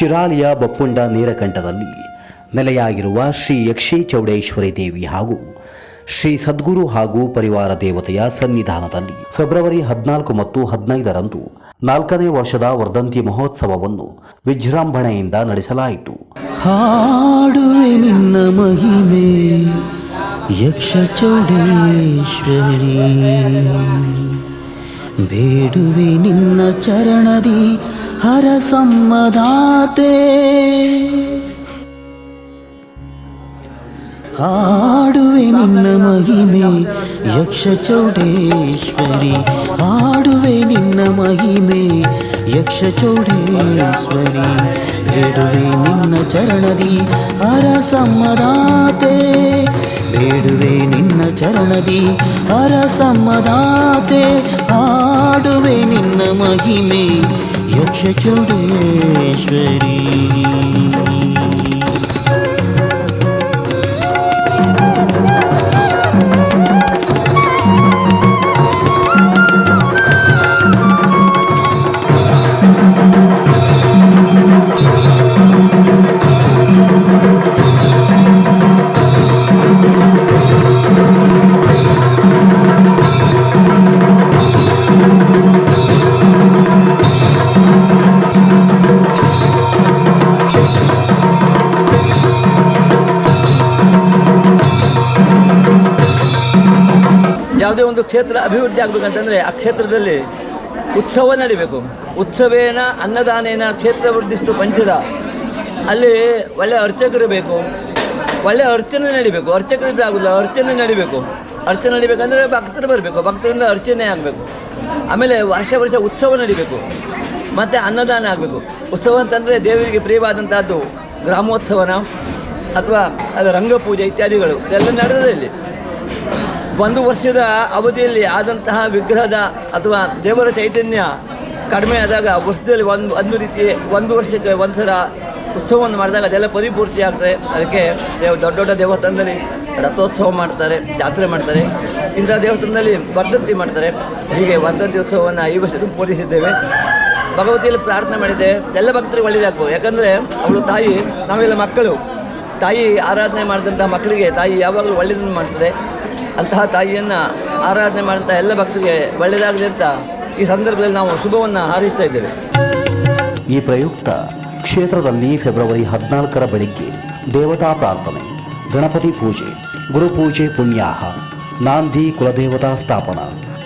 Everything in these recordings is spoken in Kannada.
ಶಿರಾಲಿಯ ಬಪ್ಪುಂಡ ನೀರಕಂಠದಲ್ಲಿ ನೆಲೆಯಾಗಿರುವ ಶ್ರೀ ಯಕ್ಷಿ ಚೌಡೇಶ್ವರಿ ದೇವಿ ಹಾಗೂ ಶ್ರೀ ಸದ್ಗುರು ಹಾಗೂ ಪರಿವಾರ ದೇವತೆಯ ಸನ್ನಿಧಾನದಲ್ಲಿ ಫೆಬ್ರವರಿ ಹದಿನಾಲ್ಕು ಮತ್ತು ಹದಿನೈದರಂದು ನಾಲ್ಕನೇ ವರ್ಷದ ವರ್ಧಂತಿ ಮಹೋತ್ಸವವನ್ನು ವಿಜೃಂಭಣೆಯಿಂದ ನಡೆಸಲಾಯಿತು. ಹಾಡುವೆ ನಿನ್ನ ಮಹಿಮೆ, ಯಕ್ಷ ಚೌಡೇಶ್ವರಿ. ಬೇಡುವೆ ನಿನ್ನ ಚರಣದಿ ಹರ ಸಮ್ಮದಾತೆ ಹಾಡುವೆ ನಿನ್ನ ಮಹಿಮೆ ಯಕ್ಷ ಚೌಡೇಶ್ವರಿ ಹಾಡುವೆ ನಿನ್ನ ಮಹಿಮೆ ಯಕ್ಷ ಚೌಡೇಶ್ವರಿ ಬೇಡುವೆ ನಿನ್ನ ಚರಣದಿ ಹರ ಸಮ್ಮದಾತೆ ಬೇಡುವೆ ನಿನ್ನ ಚರಣದಿ ಹರ ಸಮ್ಮದಾತೆ ಹಾಡುವೆ ನಿನ್ನ ಮಹಿಮೆ ಯಕ್ಷ ಚೌಡೇಶ್ವರಿ ಯಾವುದೇ ಕ್ಷೇತ್ರ ಅಭಿವೃದ್ಧಿ ಆಗಬೇಕಂತಂದರೆ ಆ ಕ್ಷೇತ್ರದಲ್ಲಿ ಉತ್ಸವ ನಡಿಬೇಕು. ಉತ್ಸವೇನ ಅನ್ನದಾನೇನ ಕ್ಷೇತ್ರ ವೃದ್ಧಿಸ್ತು ಪಂಚದ. ಅಲ್ಲಿ ಒಳ್ಳೆ ಅರ್ಚಕರು ಬೇಕು. ಒಳ್ಳೆ ಅರ್ಚನೆ ನಡಿಬೇಕು. ಅರ್ಚಕರು ಆಗೋದಿಲ್ಲ. ಅರ್ಚನೆ ನಡಿಬೇಕು. ಅರ್ಚನೆ ನಡಿಬೇಕಂದ್ರೆ ಭಕ್ತರು ಬರಬೇಕು. ಭಕ್ತರಿಂದ ಅರ್ಚನೆ ಆಗಬೇಕು. ಆಮೇಲೆ ವರ್ಷ ವರ್ಷ ಉತ್ಸವ ನಡಿಬೇಕು. ಮತ್ತು ಅನ್ನದಾನ ಆಗಬೇಕು. ಉತ್ಸವ ಅಂತಂದರೆ ದೇವರಿಗೆ ಪ್ರಿಯವಾದಂಥದ್ದು ಗ್ರಾಮೋತ್ಸವನ ಅಥವಾ ಅದು ರಂಗಪೂಜೆ ಇತ್ಯಾದಿಗಳು. ಇದೆಲ್ಲ ನಡೆದಿದೆ ಇಲ್ಲಿ ಒಂದು ವರ್ಷದ ಅವಧಿಯಲ್ಲಿ ಆದಂತಹ ವಿಗ್ರಹದ ಅಥವಾ ದೇವರ ಚೈತನ್ಯ ಕಡಿಮೆ ಆದಾಗ ವರ್ಷದಲ್ಲಿ ಒಂದು ಒಂದು ರೀತಿ, ಒಂದು ವರ್ಷಕ್ಕೆ ಒಂದು ಉತ್ಸವವನ್ನು ಮಾಡಿದಾಗ ಅದೆಲ್ಲ ಪರಿಪೂರ್ತಿ ಆಗ್ತದೆ. ಅದಕ್ಕೆ ದೇವ, ದೊಡ್ಡ ದೊಡ್ಡ ದೇವಸ್ಥಾನದಲ್ಲಿ ರಥೋತ್ಸವ ಮಾಡ್ತಾರೆ, ಜಾತ್ರೆ ಮಾಡ್ತಾರೆ. ಇಂಥ ದೇವಸ್ಥಾನದಲ್ಲಿ ವರ್ಧಂತಿ ಮಾಡ್ತಾರೆ. ಹೀಗೆ ವರ್ಧಂತಿ ಉತ್ಸವವನ್ನು ಈ ವರ್ಷದ ಪೂರೈಸಿದ್ದೇವೆ ಭಗವತಿಯಲ್ಲಿ ಪ್ರಾರ್ಥನೆ ಮಾಡಿದ್ದೆ ಎಲ್ಲ ಭಕ್ತರಿಗೆ ಒಳ್ಳೆಯದಾಗು ಯಾಕಂದರೆ ಅವಳು ತಾಯಿ, ನಾವೆಲ್ಲ ಮಕ್ಕಳು. ತಾಯಿ ಆರಾಧನೆ ಮಾಡಿದಂಥ ಮಕ್ಕಳಿಗೆ ತಾಯಿ ಯಾವಾಗಲೂ ಒಳ್ಳೆಯದನ್ನು ಮಾಡ್ತದೆ. ಅಂತಹ ತಾಯಿಯನ್ನು ಆರಾಧನೆ ಮಾಡಿದಂಥ ಎಲ್ಲ ಭಕ್ತರಿಗೆ ಒಳ್ಳೆಯದಾಗಲಿ ಅಂತ ಈ ಸಂದರ್ಭದಲ್ಲಿ ನಾವು ಶುಭವನ್ನು ಹಾರೈಸ್ತಾ ಇದ್ದೇವೆ. ಈ ಪ್ರಯುಕ್ತ ಕ್ಷೇತ್ರದಲ್ಲಿ ಫೆಬ್ರವರಿ ಹದಿನಾಲ್ಕರ ಬೆಳಿಗ್ಗೆ ದೇವತಾ ಪ್ರಾರ್ಥನೆ, ಗಣಪತಿ ಪೂಜೆ ಗುರುಪೂಜೆ ಪುಣ್ಯಾಹ, ನಾಂದಿ ಕುಲದೇವತಾ ಸ್ಥಾಪನಾ,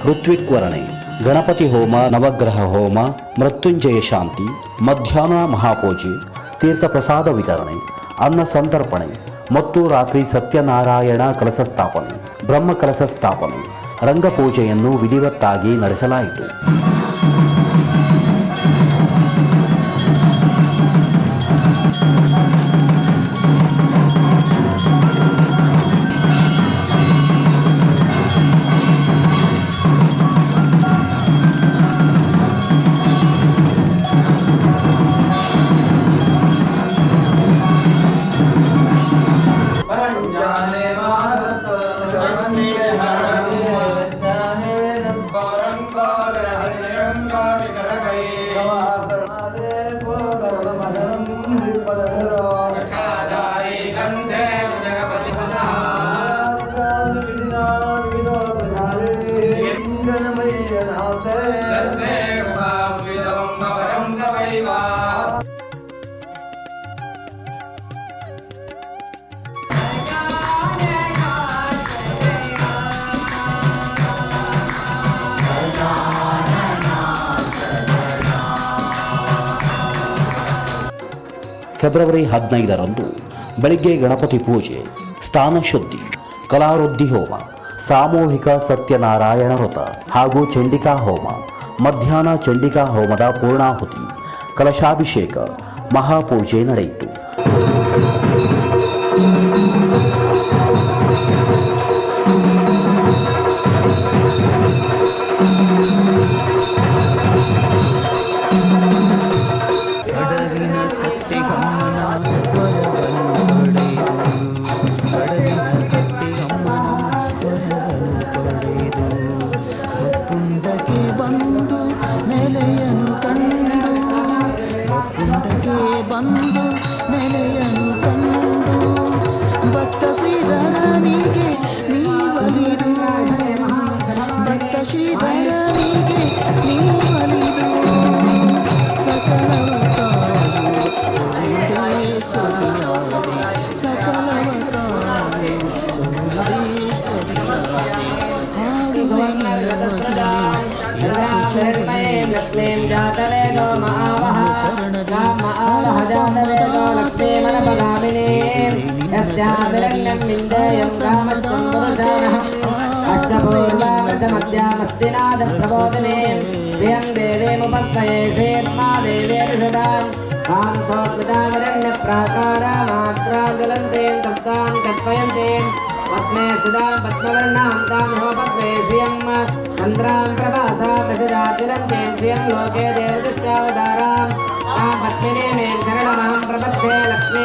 ಋತ್ವಿಕ್ವರಣೆ, ಗಣಪತಿ ಹೋಮ, ನವಗ್ರಹ ಹೋಮ, ಮೃತ್ಯುಂಜಯ ಶಾಂತಿ, ಮಧ್ಯಾಹ್ನ ಮಹಾಪೂಜೆ, ತೀರ್ಥಪ್ರಸಾದ ವಿತರಣೆ, ಅನ್ನ ಸಂತರ್ಪಣೆ ಮತ್ತು ರಾತ್ರಿ ಸತ್ಯನಾರಾಯಣ ಕಲಶ ಸ್ಥಾಪನೆ. ಬ್ರಹ್ಮ ಕಲಶ ಸ್ಥಾಪನೆ ರಂಗಪೂಜೆಯನ್ನು ವಿಧಿವತ್ತಾಗಿ ನಡೆಸಲಾಯಿತು. ಫೆಬ್ರವರಿ ಹದಿನೈದರಂದು ಬೆಳಿಗ್ಗೆ ಗಣಪತಿ ಪೂಜೆ ಸ್ಥಾನ ಶುದ್ಧಿ, ಕಲಾವೃದ್ಧಿ ಹೋಮ, ಸಾಮೂಹಿಕ ಸತ್ಯನಾರಾಯಣ ವ್ರತ ಹಾಗೂ ಚಂಡಿಕಾ ಹೋಮ, ಮಧ್ಯಾಹ್ನ ಚಂಡಿಕಾ ಹೋಮದ ಪೂರ್ಣಾಹುತಿ. ಕಲಶಾಭಿಷೇಕ ಮಹಾಪೂಜೆ ನಡೆಯಿತು. ಕಡವಿನ वीर्यं विन्देयं रामश्चन्द्रशानः अष्टपूर्वामृतमद्यामस्तिनादप्रबोधनेयं श्रियं देवीमुपत्तये शेर्मा देवेरुषदाम् तान् सोऽद्वितामरण्यप्राकारामात्रा ज्वलन्तेन् तप्तान् कल्पयन्तेन् पद्मे सुधा पद्मवर्णां तां होपद्मे श्रियं चन्द्रां प्रभासा प्रसिदा ज्वलन्तेन् श्रियं लोके देवदृष्ट्यावतारां तां पद्मिने मे शरणमहं प्रपद्ये लक्ष्मी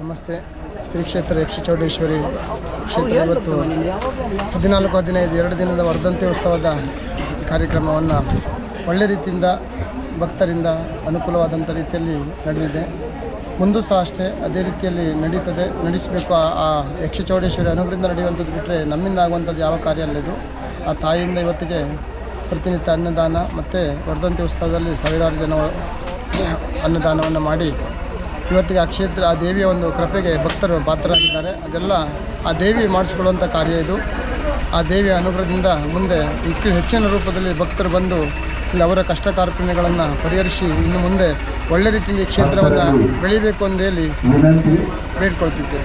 ನಮಸ್ತೆ. ಶ್ರೀ ಕ್ಷೇತ್ರ ಯಕ್ಷಚೌಡೇಶ್ವರಿ ಕ್ಷೇತ್ರ ಇವತ್ತು ಹದಿನಾಲ್ಕು, ಹದಿನೈದು, ಎರಡು ದಿನದ ವರ್ಧಂತಿ ಉತ್ಸವದ ಕಾರ್ಯಕ್ರಮವನ್ನು ಒಳ್ಳೆ ರೀತಿಯಿಂದ ಭಕ್ತರಿಂದ ಅನುಕೂಲವಾದಂಥ ರೀತಿಯಲ್ಲಿ ನಡೆದಿದೆ. ಮುಂದೂ ಸಹ ಅಷ್ಟೇ ಅದೇ ರೀತಿಯಲ್ಲಿ ನಡೀತದೆ, ನಡೆಸಬೇಕು. ಆ ಯಕ್ಷ ಚೌಡೇಶ್ವರಿ ಅನುಗ್ರಹದಿಂದ ನಡೆಯುವಂಥದ್ದು ಬಿಟ್ಟರೆ ನಮ್ಮಿಂದ ಆಗುವಂಥದ್ದು ಯಾವ ಕಾರ್ಯ ಅಲ್ಲ ಇದು. ಆ ತಾಯಿಯಿಂದ ಇವತ್ತಿಗೆ ಪ್ರತಿನಿತ್ಯ ಅನ್ನದಾನ ಮತ್ತು ವರ್ಧಂತಿ ಉತ್ಸವದಲ್ಲಿ ಸಾವಿರಾರು ಜನ ಅನ್ನದಾನವನ್ನು ಮಾಡಿ ಇವತ್ತಿಗೆ ಆ ಕ್ಷೇತ್ರ, ಆ ದೇವಿಯ ಒಂದು ಕೃಪೆಗೆ ಭಕ್ತರು ಪಾತ್ರರಾಗಿದ್ದಾರೆ. ಅದೆಲ್ಲ ಆ ದೇವಿ ಮಾಡಿಸ್ಕೊಳ್ಳುವಂಥ ಕಾರ್ಯ ಇದು. ಆ ದೇವಿಯ ಅನುಗ್ರಹದಿಂದ ಮುಂದೆ ಹೆಚ್ಚು ಹೆಚ್ಚಿನ ರೂಪದಲ್ಲಿ ಭಕ್ತರು ಬಂದು ಇಲ್ಲಿ ಅವರ ಕಷ್ಟ ಕಾರ್ಪಣ್ಯಗಳನ್ನು ಪರಿಹರಿಸಿ ಇನ್ನು ಮುಂದೆ ಒಳ್ಳೆ ರೀತಿಯಲ್ಲಿ ಕ್ಷೇತ್ರವನ್ನು ಬೆಳಿಬೇಕು ಅಂತ ಹೇಳಿ ಬೇಡ್ಕೊಳ್ತಿದ್ದೇವೆ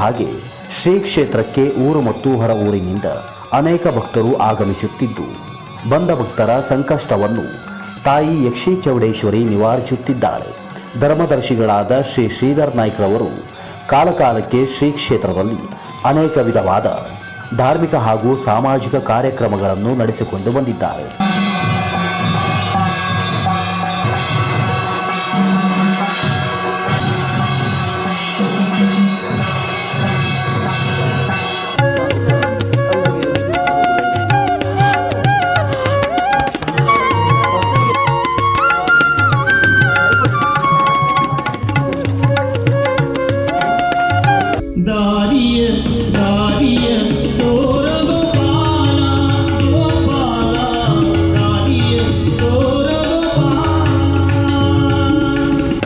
ಹಾಗೆ ಶ್ರೀ ಕ್ಷೇತ್ರಕ್ಕೆ ಊರು ಮತ್ತು ಹೊರ ಊರಿನಿಂದ ಅನೇಕ ಭಕ್ತರು ಆಗಮಿಸುತ್ತಿದ್ದು, ಬಂದ ಭಕ್ತರ ಸಂಕಷ್ಟವನ್ನು ತಾಯಿ ಯಕ್ಷಿ ಚೌಡೇಶ್ವರಿ ನಿವಾರಿಸುತ್ತಿದ್ದಾಳೆ. ಧರ್ಮದರ್ಶಿಗಳಾದ ಶ್ರೀ ಶ್ರೀಧರ್ ನಾಯ್ಕರವರು ಕಾಲಕಾಲಕ್ಕೆ ಶ್ರೀ ಕ್ಷೇತ್ರದಲ್ಲಿ ಅನೇಕ ವಿಧವಾದ ಧಾರ್ಮಿಕ ಹಾಗೂ ಸಾಮಾಜಿಕ ಕಾರ್ಯಕ್ರಮಗಳನ್ನು ನಡೆಸಿಕೊಂಡು ಬಂದಿದ್ದಾರೆ.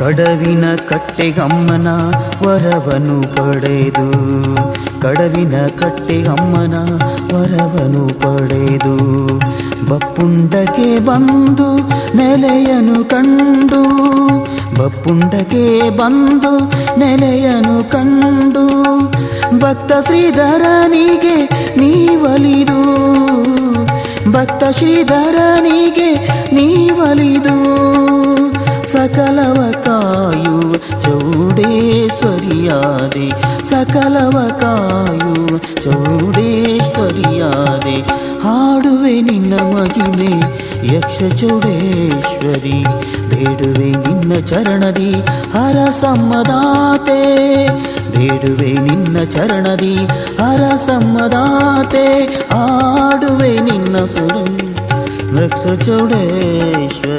ಕಡವಿನ ಕಟ್ಟೆಗಮ್ಮನ ವರವನು ಪಡೆದು, ಕಡವಿನ ಕಟ್ಟೆಗಮ್ಮನ ವರವನು ಪಡೆದು, ಬಪ್ಪುಂಡಕ್ಕೆ ಬಂದು ನೆಲೆಯನು ಕಂಡು, ಬಪ್ಪುಂಡಕ್ಕೆ ಬಂದು ನೆಲೆಯನು ಕಂಡು, ಭಕ್ತ ಶ್ರೀಧರನಿಗೆ ನೀವಲಿದು, ಭಕ್ತ ಶ್ರೀಧರನಿಗೆ ನೀವಲಿದು. ಸಕಲವ ಕಾಯುವ ಚೌಡೇಶ್ವರಿಯಾದೆ ಸಕಲವ ಕಾಯುವ ಚೌಡೇಶ್ವರಿಯಾದೆ ಹಾಡುವೆ ನಿನ್ನ ಮಗಿಮೆ ಯಕ್ಷ ಚೌಡೇಶ್ವರಿ ಬೇಡುವೆ ನಿನ್ನ ಚರಣದಿ ಹರ ಸಮ್ಮದಾತೆ ಬೇಡುವೆ ನಿನ್ನ ಚರಣದಿ ಹರ ಸಮ್ಮದಾತೆ ಆಡುವೆ ನಿನ್ನ ಸುರು ಲಕ್ಷ ಚೌಡೇಶ್ವರಿ